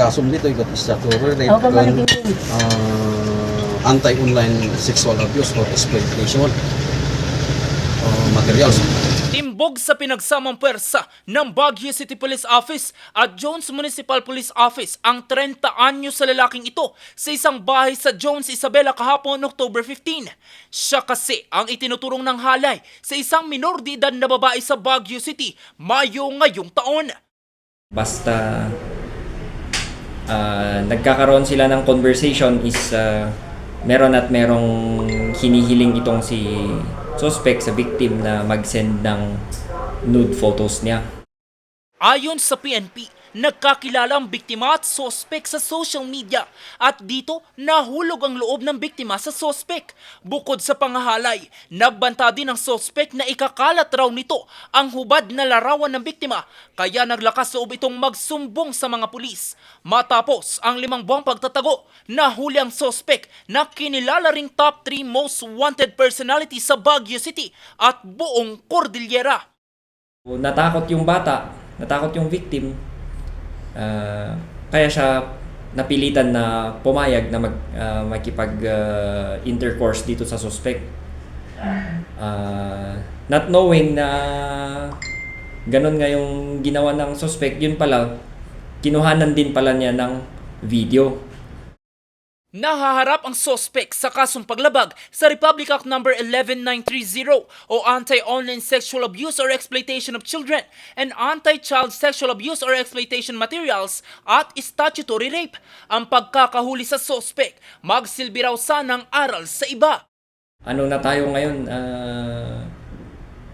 kasum dito ikot statutory rape Ako pa kun, malaging ah, anti-online sexual abuse or exploitation uh, materials. Timbog sa pinagsamang pwersa ng Baguio City Police Office at Jones Municipal Police Office ang 30 anyo sa lalaking ito sa isang bahay sa Jones Isabela kahapon October 15. Siya kasi ang itinuturong ng halay sa isang minor de edad na babae sa Baguio City Mayo ngayong taon. Basta ah, nagkakaroon sila ng conversation is ah, meron at merong hinihiling itong si suspect sa victim na mag-send ng nude photos niya. Ayon sa PNP, nagkakilala ang biktima at sospek sa social media at dito nahulog ang loob ng biktima sa sospek. Bukod sa pangahalay, nagbanta din ang sospek na ikakalat raw nito ang hubad na larawan ng biktima kaya naglakas loob itong magsumbong sa mga pulis. Matapos ang limang buwang pagtatago, nahuli ang sospek na kinilala ring top 3 most wanted personality sa Baguio City at buong Cordillera. Natakot yung bata, natakot yung victim. Ah, kaya siya napilitan na pumayag na mag, ah, makipag ah, intercourse dito sa suspect. Ah, not knowing na ganun nga yung ginawa ng suspect, yun pala, kinuhanan din pala niya ng video. Nahaharap ang sospek sa kasong paglabag sa Republic Act No. 11930 o Anti-Online Sexual Abuse or Exploitation of Children and Anti-Child Sexual Abuse or Exploitation Materials at Statutory Rape. Ang pagkakahuli sa sospek, magsilbi raw sanang aral sa iba. Ano na tayo ngayon? ah,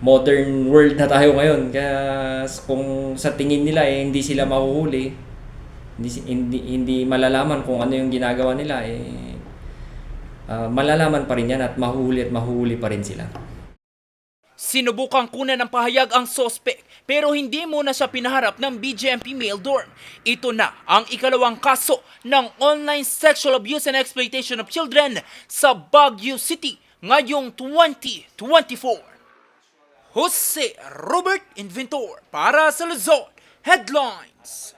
modern world na tayo ngayon. Kaya kung sa tingin nila eh, hindi sila mahuhuli, hindi, hindi, hindi malalaman kung ano yung ginagawa nila, eh, ah, malalaman pa rin yan at mahuhuli at mahuhuli pa rin sila. Sinubukang kunan ng pahayag ang sospek pero hindi muna siya pinaharap ng BJMP mail dorm. Ito na ang ikalawang kaso ng online sexual abuse and exploitation of children sa Baguio City ngayong 2024. Jose Robert Inventor para sa Luzon Headlines.